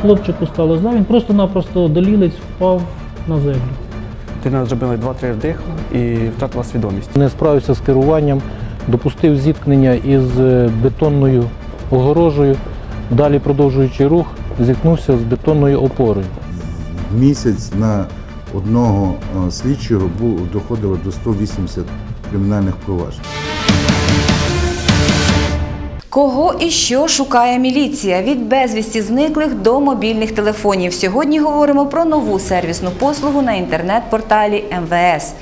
хлопчику стало зле, він просто-напросто долілець впав на землю. Дитина зробила 2-3 вдиху і втратила свідомість. Не справився з керуванням, допустив зіткнення із е, бетонною огорожею. Далі, продовжуючи рух, зіткнувся з бетонною опорою. Місяць на одного е, слідчого доходило до 180 кримінальних проваджень. Кого і що шукає міліція від безвісті зниклих до мобільних телефонів? Сьогодні говоримо про нову сервісну послугу на інтернет-порталі МВС.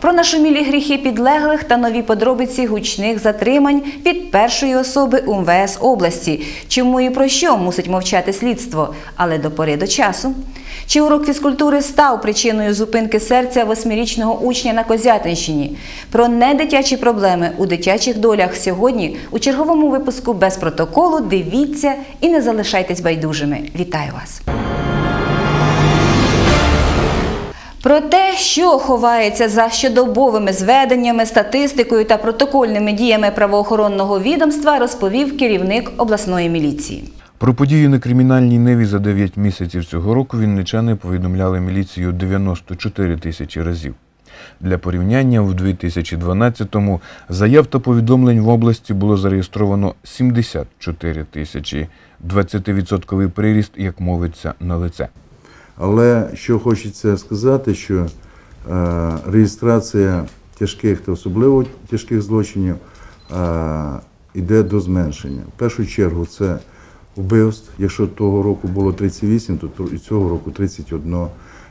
Про нашумілі гріхи підлеглих та нові подробиці гучних затримань від першої особи УМВС області. Чому і про що мусить мовчати слідство, але до пори до часу. Чи урок фізкультури став причиною зупинки серця восьмирічного учня на Козятинщині? Про недитячі проблеми у дитячих долях сьогодні у черговому випуску без протоколу. Дивіться і не залишайтесь байдужими. Вітаю вас! Про те, що ховається за щодобовими зведеннями, статистикою та протокольними діями правоохоронного відомства, розповів керівник обласної міліції. Про події на кримінальній неві за 9 місяців цього року вінничани повідомляли міліцію 94 тисячі разів. Для порівняння в 2012-му заяв та повідомлень в області було зареєстровано 74 тисячі, 20% приріст, як мовиться, на лице. Але що хочеться сказати, що е, реєстрація тяжких та особливо тяжких злочинів е, йде до зменшення. В першу чергу це вбивств. Якщо того року було 38, то і цього року 31.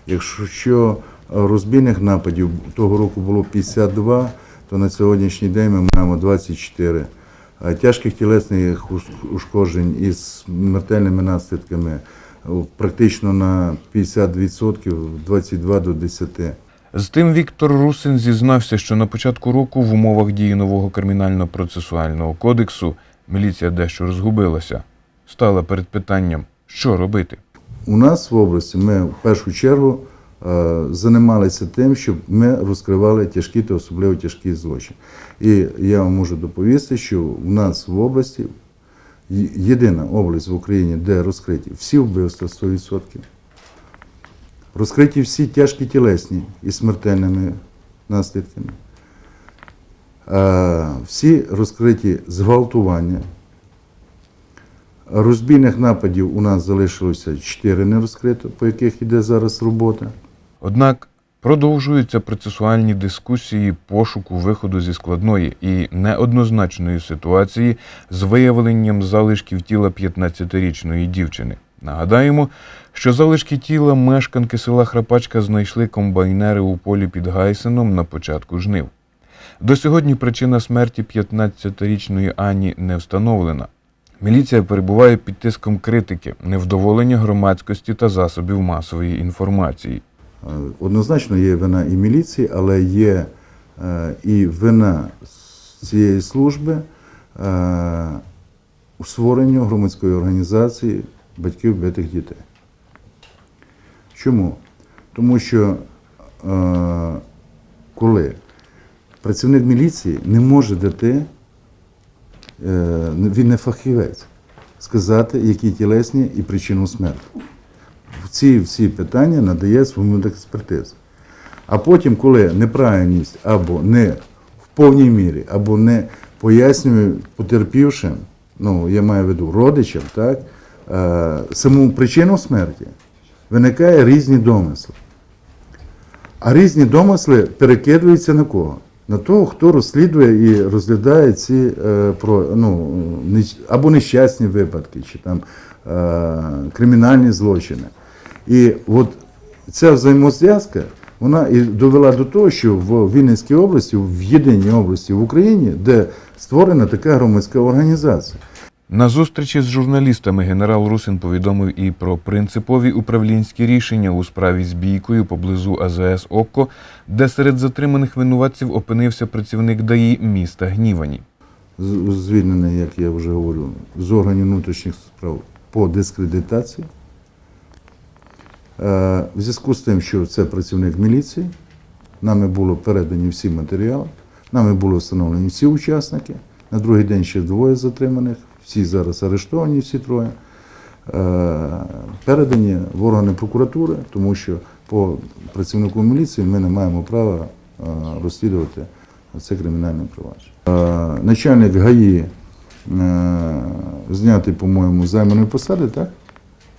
Якщо розбійних нападів того року було 52, то на сьогоднішній день ми маємо 24. А Тяжких тілесних ушкоджень із смертельними наслідками практично на 50%, 22 до 10. З тим Віктор Русин зізнався, що на початку року в умовах дії нового кримінально-процесуального кодексу міліція дещо розгубилася. Стала перед питанням, що робити. У нас в області ми в першу чергу е, займалися тим, щоб ми розкривали тяжкі та особливо тяжкі злочини. І я вам можу доповісти, що у нас в області єдина область в Україні, де розкриті всі вбивства 100%, розкриті всі тяжкі тілесні і смертельними наслідками. Е, Всі розкриті зґвалтування, Розбійних нападів у нас залишилося 4 нерозкрито, по яких йде зараз робота. Однак продовжуються процесуальні дискусії пошуку виходу зі складної і неоднозначної ситуації з виявленням залишків тіла 15-річної дівчини. Нагадаємо, що залишки тіла мешканки села Храпачка знайшли комбайнери у полі під Гайсеном на початку жнив. До сьогодні причина смерті 15-річної Ані не встановлена. Міліція перебуває під тиском критики, невдоволення громадськості та засобів масової інформації. Е, Однозначно є вина і міліції, але є е, і вина цієї служби е, у створенні громадської організації батьків битих дітей. Чому? Тому що коли працівник міліції не може дати, він не фахівець, сказати, які тілесні і причину смерті. Ці всі питання надає свою експертизу. А потім, коли неправильність або не в повній мірі, або не пояснює потерпівшим, ну я маю в виду родичам, так, е, саму причину смерті, виникає різні домисли. А різні домисли перекидуються на кого? На того, хто розслідує і розглядає ці е, про, ну, або нещасні випадки, чи там е, кримінальні злочини. І от ця взаємозв'язка вона і довела до того, що в Вінницькій області, в єдиній області в Україні, де створена така громадська організація. На зустрічі з журналістами генерал Русин повідомив і про принципові управлінські рішення у справі з бійкою поблизу АЗС Окко, де серед затриманих винуватців опинився працівник ДАІ міста Гнівані. звільнений, як я вже говорю, з органів внутрішніх справ по дискредитації. Е, В зв'язку з тим, що це працівник міліції, нами було передані всі матеріали, нами були встановлені всі учасники. На другий день ще двоє затриманих, всі зараз арештовані, всі троє. е, передані в органи прокуратури, тому що по працівнику міліції ми не маємо права е, розслідувати це кримінальне провадження. Е, Начальник ГАІ знятий, по-моєму, займаної посади, так?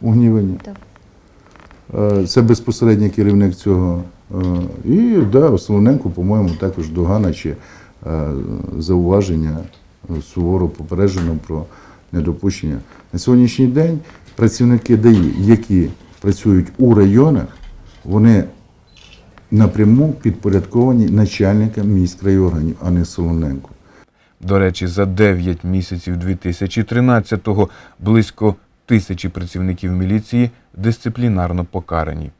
У Гнівані. Так. Це безпосередній керівник цього. І да, Основненко, по-моєму, також догана чи зауваження суворо попереджено про недопущення. На сьогоднішній день працівники ДАІ, які працюють у районах, вони напряму підпорядковані начальникам міськрайорганів, а не Солоненку. До речі, за 9 місяців 2013-го близько тисячі працівників міліції дисциплінарно покарані.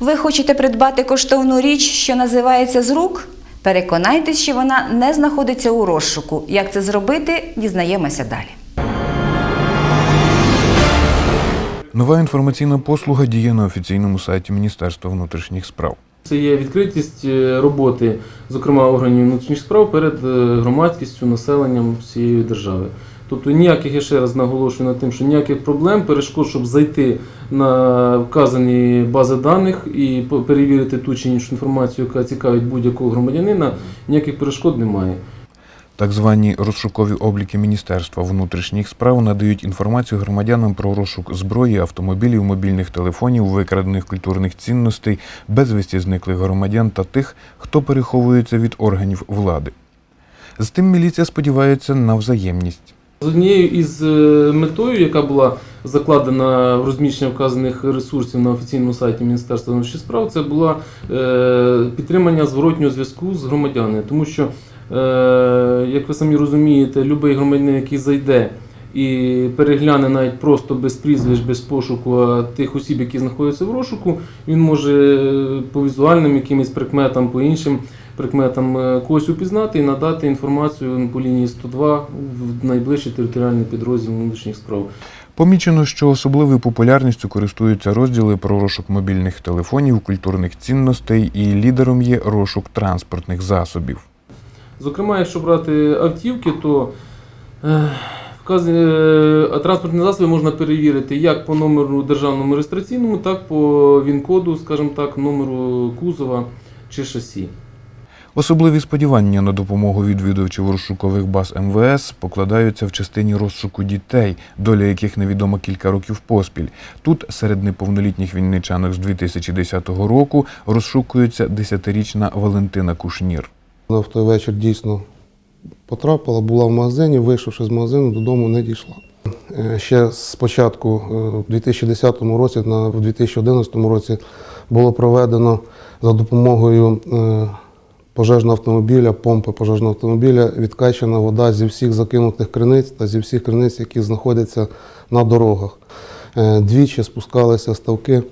Ви хочете придбати коштовну річ, що називається з рук? Переконайтесь, що вона не знаходиться у розшуку. Як це зробити, дізнаємося далі. Нова інформаційна послуга діє на офіційному сайті Міністерства внутрішніх справ. Це є відкритість е, роботи, зокрема органів внутрішніх справ перед е, громадськістю, населенням всієї держави. Тобто ніяких, я ще раз наголошую на тим, що ніяких проблем, перешкод, щоб зайти на вказані бази даних і перевірити ту чи іншу інформацію, яка цікавить будь-якого громадянина, ніяких перешкод немає. Так звані розшукові обліки Міністерства внутрішніх справ надають інформацію громадянам про розшук зброї, автомобілів, мобільних телефонів, викрадених культурних цінностей, безвісті зниклих громадян та тих, хто переховується від органів влади. З тим міліція сподівається на взаємність. З однією із е, метою, яка була закладена в розміщення вказаних ресурсів на офіційному сайті Міністерства внутрішніх справ, це була е, підтримання зворотнього зв'язку з громадянами. Тому що, е, як ви самі розумієте, будь-який громадянин, який зайде і перегляне навіть просто без прізвищ, без пошуку тих осіб, які знаходяться в розшуку, він може по візуальним якимось прикметам, по іншим прикметам е, когось упізнати і надати інформацію по лінії 102 в найближчий територіальний підрозділ внутрішніх справ. Помічено, що особливою популярністю користуються розділи про розшук мобільних телефонів, культурних цінностей і лідером є розшук транспортних засобів. Зокрема, якщо брати автівки, то е, е, транспортні засоби можна перевірити як по номеру державному реєстраційному, так по ВІН-коду, скажімо так, номеру кузова чи шасі. Особливі сподівання на допомогу відвідувачів розшукових баз МВС покладаються в частині розшуку дітей, доля яких невідома кілька років поспіль. Тут серед неповнолітніх вінничанок з 2010 року розшукується 10-річна Валентина Кушнір. В той вечір дійсно потрапила, була в магазині, вийшовши з магазину, додому не дійшла. Е, Ще спочатку, е, в 2010 році, на в 2011 році було проведено за допомогою е, пожежного автомобіля, помпи пожежного автомобіля, відкачана вода зі всіх закинутих криниць та зі всіх криниць, які знаходяться на дорогах. Е, Двічі спускалися ставки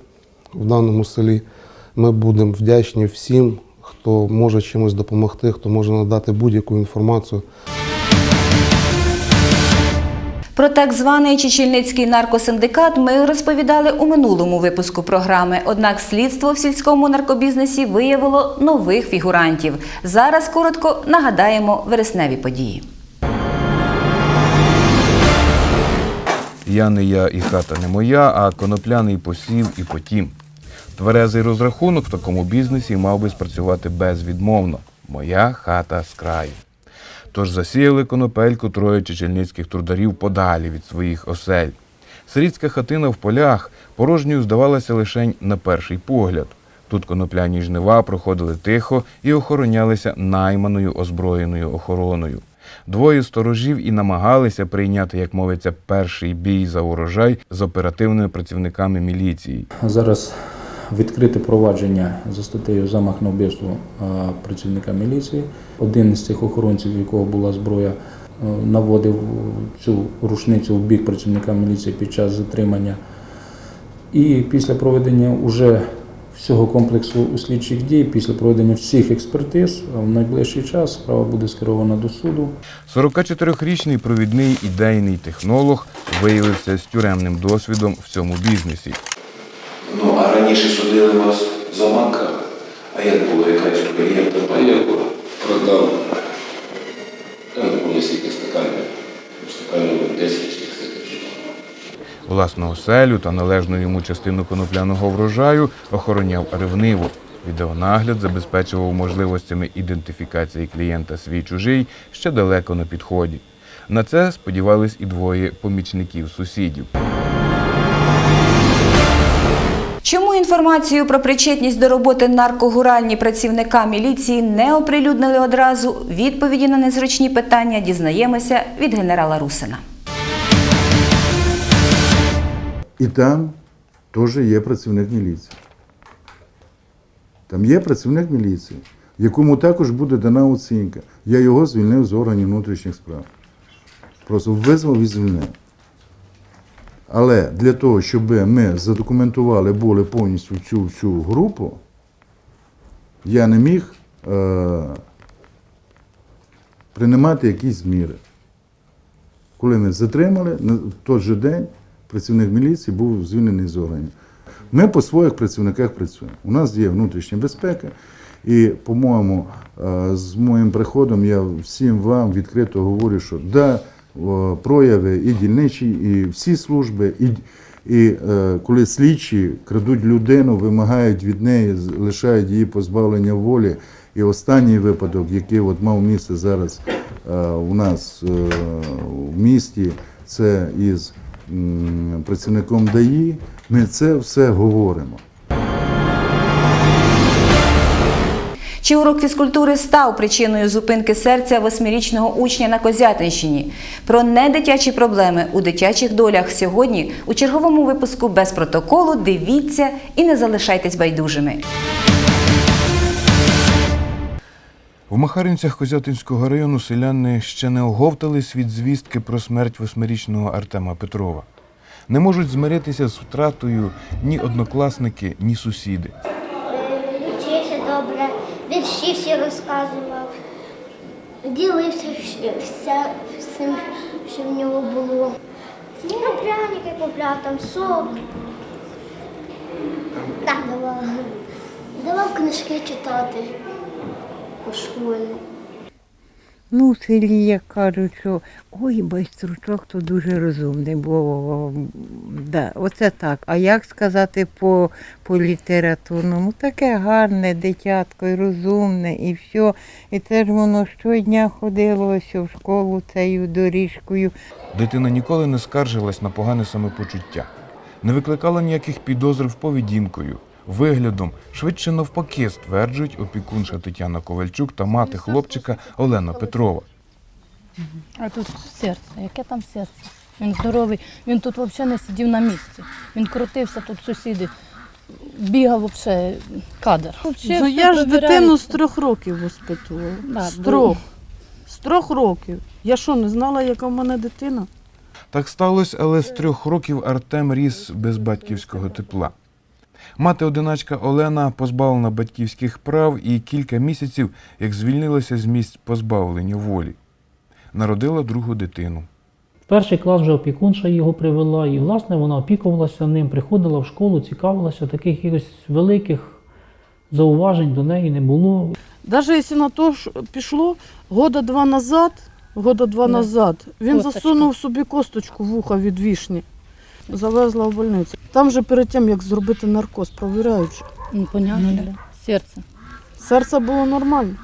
в даному селі. Ми будемо вдячні всім, хто може чимось допомогти, хто може надати будь-яку інформацію. Про так званий Чечільницький наркосиндикат ми розповідали у минулому випуску програми. Однак слідство в сільському наркобізнесі виявило нових фігурантів. Зараз коротко нагадаємо вересневі події. Я не я і хата не моя, а конопляний посів і потім. Тверезий розрахунок в такому бізнесі мав би спрацювати безвідмовно. Моя хата з краю. Тож засіяли конопельку троє чечельницьких трударів подалі від своїх осель. Сирітська хатина в полях порожньою здавалася лишень на перший погляд. Тут конопляні жнива проходили тихо і охоронялися найманою озброєною охороною. Двоє сторожів і намагалися прийняти, як мовиться, перший бій за урожай з оперативними працівниками міліції. Зараз відкрите провадження за статтею замах на вбивство працівника міліції. Один із цих охоронців, у якого була зброя, е, наводив цю рушницю в бік працівника міліції під час затримання. І після проведення уже всього комплексу слідчих дій, після проведення всіх експертиз, в найближчий час справа буде скерована до суду. 44-річний провідний ідейний технолог виявився з тюремним досвідом в цьому бізнесі. Раніше судили вас за манками. А як було, яка історія? Як А я продав, я не пам'ятаю скільки стаканів Сказали, 10 тисяч. Власну оселю та належну йому частину конопляного врожаю охороняв ревниво. Відеонагляд забезпечував можливостями ідентифікації клієнта свій чужий ще далеко на підході. На це сподівались і двоє помічників сусідів. Інформацію про причетність до роботи наркогуральні працівника міліції не оприлюднили одразу? Відповіді на незручні питання дізнаємося від генерала Русина. І там теж є працівник міліції. Там є працівник міліції, якому також буде дана оцінка. Я його звільнив з органів внутрішніх справ. Просто визвав і звільнив. Але для того, щоб ми задокументували були повністю цю всю групу, я не міг е, приймати якісь зміри. Коли ми затримали, на той же день працівник міліції був звільнений з органів. Ми по своїх працівниках працюємо. У нас є внутрішня безпека, і, по-моєму, е, з моїм приходом я всім вам відкрито говорю, що да, прояви і дільничі, і всі служби, і, і е, коли слідчі крадуть людину, вимагають від неї, лишають її позбавлення волі. І останній випадок, який от мав місце зараз е, у нас е, в місті, це із працівником ДАІ, ми це все говоримо. Чи урок фізкультури став причиною зупинки серця восьмирічного учня на Козятинщині? Про недитячі проблеми у дитячих долях сьогодні у черговому випуску без протоколу. Дивіться і не залишайтесь байдужими. В Махаринцях Козятинського району селяни ще не оговтались від звістки про смерть восьмирічного Артема Петрова. Не можуть змиритися з втратою ні однокласники, ні сусіди. Вірші всі розказував, ділився вся, всім, що в нього було. Ну, пряники купляв, там сок. Так, давав. Давав книжки читати у школі. Ну, в селі як кажуть, що ой, байстручок то дуже розумний, бо да, оце так. А як сказати по, по літературному? Таке гарне дитятко, і розумне, і все. І це ж воно щодня ходило ось в школу цією доріжкою. Дитина ніколи не скаржилась на погане самопочуття, не викликала ніяких підозрів поведінкою, виглядом, швидше навпаки, стверджують опікунша Тетяна Ковальчук та мати хлопчика Олена Петрова. А тут серце, яке там серце? Він здоровий, він тут взагалі не сидів на місці. Він крутився, тут сусіди, бігав взагалі кадр. Вообще Ну, я ж дитину з трьох років воспитувала. Да, з трьох. З трьох років. Я що, не знала, яка в мене дитина? Так сталося, але з трьох років Артем ріс без батьківського тепла. Мати одиначка Олена позбавлена батьківських прав і кілька місяців, як звільнилася з місць позбавлення волі. Народила другу дитину. В перший клас вже опікунша його привела, і, власне, вона опікувалася ним, приходила в школу, цікавилася, таких якихось великих зауважень до неї не було. Навіть якщо на то пішло года два назад, года два назад, він Косточка. засунув собі косточку в ухо від вішні. Завезла в больницю. Там же перед тим, як зробити наркоз, провіряють. Ну, понятно, да. серце. Серце було нормально.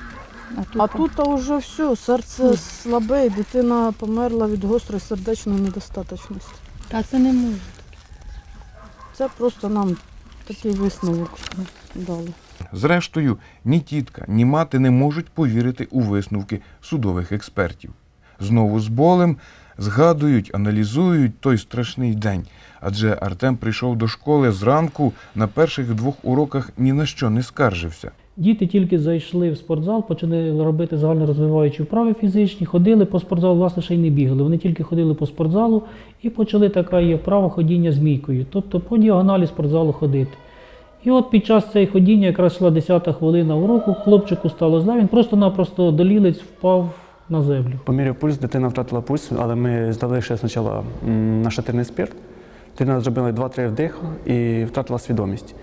А тут, А тут а вже все, серце слабе, і дитина померла від гострої сердечної недостаточності. Та це не може. Це просто нам такий висновок дали. Зрештою, ні тітка, ні мати не можуть повірити у висновки судових експертів. Знову з болем згадують, аналізують той страшний день. Адже Артем прийшов до школи зранку на перших двох уроках ні на що не скаржився. Діти тільки зайшли в спортзал, почали робити загальнорозвиваючі вправи фізичні, ходили по спортзалу, власне, ще й не бігали. Вони тільки ходили по спортзалу і почали така є вправа ходіння змійкою, тобто по діагоналі спортзалу ходити. І от під час цієї ходіння, якраз йшла 10 хвилина уроку, хлопчику стало зле, він просто-напросто долілець впав на землю. Поміряв пульс, дитина втратила пульс, але ми здали ще спочатку м, нашатирний спирт. Дитина зробила 2-3 вдиху і втратила свідомість.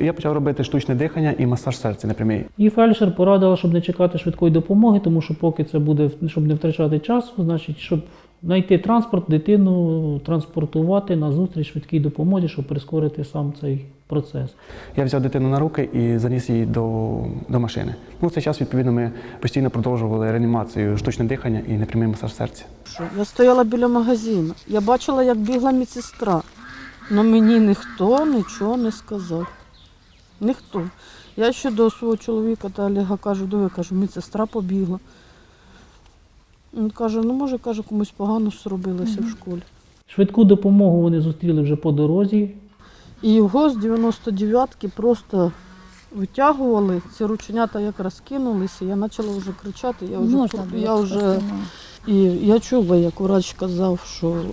Я почав робити штучне дихання і масаж серця непрямий. І фельдшер порадила, щоб не чекати швидкої допомоги, тому що поки це буде, щоб не втрачати часу, значить, щоб знайти транспорт, дитину транспортувати на зустріч швидкій допомозі, щоб прискорити сам цей процес. Я взяв дитину на руки і заніс її до, до машини. Ну, в цей час, відповідно, ми постійно продовжували реанімацію, штучне дихання і непрямий масаж серця. Я стояла біля магазину. Я бачила, як бігла медсестра. але мені ніхто нічого не сказав. Ніхто. Я ще до свого чоловіка та Олега кажу, диви, кажу, медсестра побігла. Він каже, ну може, каже, комусь погано зробилося в школі. Швидку допомогу вони зустріли вже по дорозі. І його з 99-ки просто витягували, ці рученята як розкинулися, я почала вже кричати, я вже, Можна я вже і я чула, як врач казав, що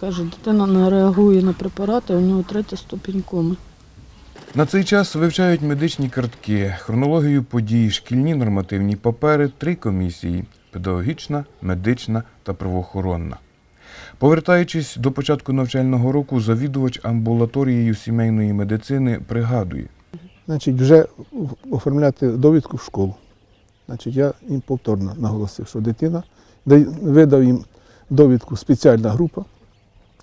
каже, дитина не реагує на препарати, у нього третя ступінь коми. На цей час вивчають медичні картки, хронологію подій, шкільні нормативні папери, три комісії педагогічна, медична та правоохоронна. Повертаючись до початку навчального року, завідувач амбулаторією сімейної медицини пригадує. Значить, вже оформляти довідку в школу. Значить, я їм повторно наголосив, що дитина видав їм довідку спеціальна група,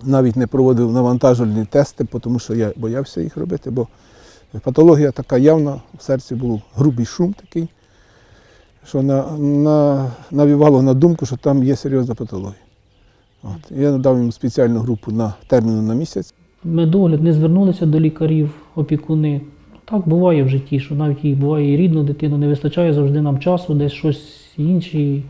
навіть не проводив навантажувальні тести, тому що я боявся їх робити, бо патологія така явна, в серці був грубий шум такий, що на, на, навівало на думку, що там є серйозна патологія. От. Я надав їм спеціальну групу на терміну на місяць. Медогляд не звернулися до лікарів, опікуни. Так буває в житті, що навіть і буває і рідну дитину, не вистачає завжди нам часу, десь щось інші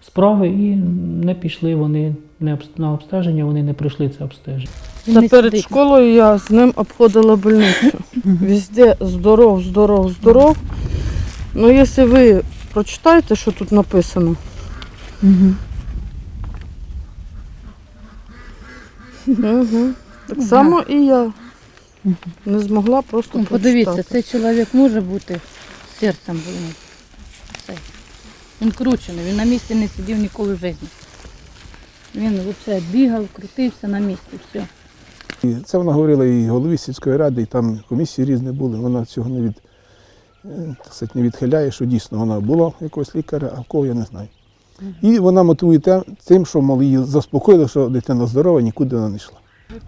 справи, і не пішли вони не на обстеження, вони не пройшли це обстеження. Та перед школою я з ним обходила больницю. Везде здоров, здоров, здоров. Ну, якщо ви прочитаєте, що тут написано. Угу. Так само і я не змогла просто Ну, Подивіться, прочитати. цей чоловік може бути серцем. Цей. Він кручений, він на місці не сидів ніколи в житті. Він взагалі бігав, крутився на місці, все. І це вона говорила і голові сільської ради, і там комісії різні були. Вона цього не від е, так сказати, не відхиляє, що дійсно вона була якогось лікаря, а в кого я не знаю. І вона мотивує те- тим, що мол, її заспокоїли, що дитина здорова, нікуди вона не йшла.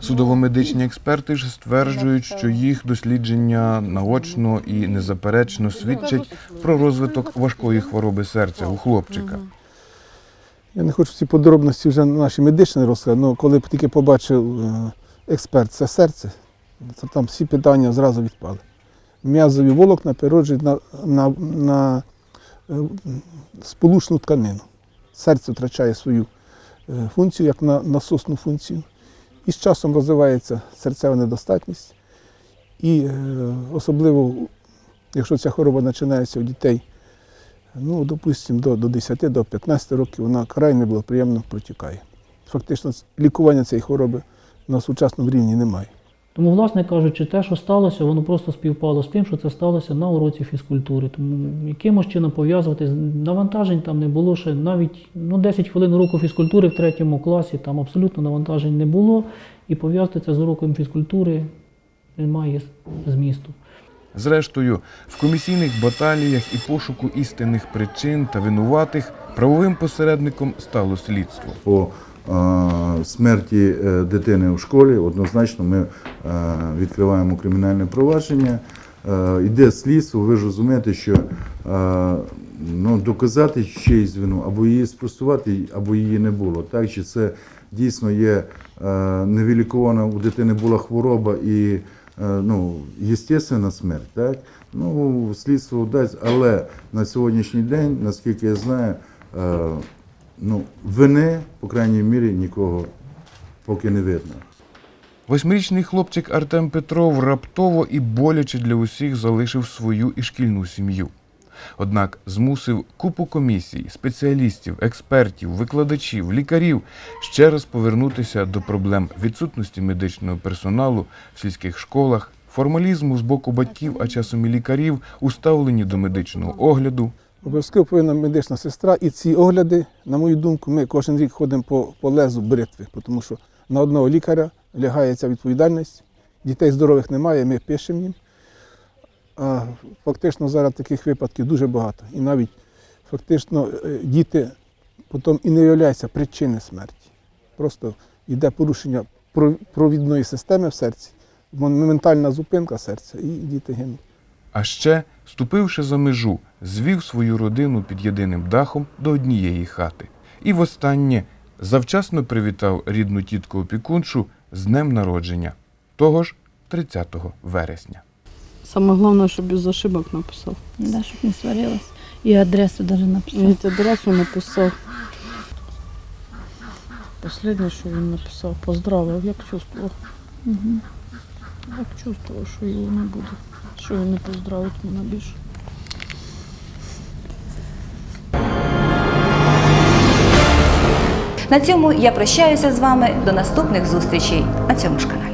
Судово-медичні експерти ж стверджують, що їх дослідження наочно і незаперечно свідчать про розвиток важкої хвороби серця у хлопчика. Я не хочу ці подробності вже наші медичні розказати, але коли б тільки побачив е, експерт це серце, то там всі питання зразу відпали. М'язові волокна перероджують на, на, на е, сполучну тканину. Серце втрачає свою е, функцію як на насосну функцію. І з часом розвивається серцева недостатність. І е, особливо, якщо ця хвороба починається у дітей ну, допустимо, до, до 10, до 15 років вона край неблагоприємно протікає. Фактично, лікування цієї хвороби на сучасному рівні немає. Тому, власне кажучи, те, що сталося, воно просто співпало з тим, що це сталося на уроці фізкультури. Тому якимось чином пов'язувати з- навантажень там не було ще навіть ну, 10 хвилин уроку фізкультури в третьому класі, там абсолютно навантажень не було. І пов'язати це з уроком фізкультури немає змісту. Зрештою, в комісійних баталіях і пошуку істинних причин та винуватих правовим посередником стало слідство. Е, смерті е, дитини в школі однозначно ми е, відкриваємо кримінальне провадження. Йде слідство, ви ж розумієте, що ну, доказати чиїсь вину, або її спростувати, або її не було. Так? Чи це дійсно є невилікована у дитини була хвороба і ну, естественна смерть, так? Ну, слідство дасть, але на сьогоднішній день, наскільки я знаю, ну, вини, по крайній мірі, нікого поки не видно. Восьмирічний хлопчик Артем Петров раптово і боляче для усіх залишив свою і шкільну сім'ю. Однак змусив купу комісій, спеціалістів, експертів, викладачів, лікарів ще раз повернутися до проблем відсутності медичного персоналу в сільських школах, формалізму з боку батьків, а часом і лікарів, у ставленні до медичного огляду, Обов'язково повинна медична сестра. І ці огляди, на мою думку, ми кожен рік ходимо по, по лезу бритви, тому що на одного лікаря лягає ця відповідальність. Дітей здорових немає, ми пишемо їм. А фактично зараз таких випадків дуже багато. І навіть фактично е, діти потім і не виявляється причини смерті. Просто йде порушення провідної системи в серці, моментальна зупинка серця, і діти гинуть. А ще, ступивши за межу, звів свою родину під єдиним дахом до однієї хати. І востаннє завчасно привітав рідну тітку опікуншу з днем народження, того ж 30 вересня. Саме головне, щоб без ошибок написав. Да, щоб не сварилась. І адресу навіть написав. Навіть адресу написав. Останнє, що він написав, поздравив, як чувствував. Угу. Як чувствував, що його не буде. Що він не поздравить мене більше. На цьому я прощаюся з вами до наступних зустрічей на цьому ж каналі.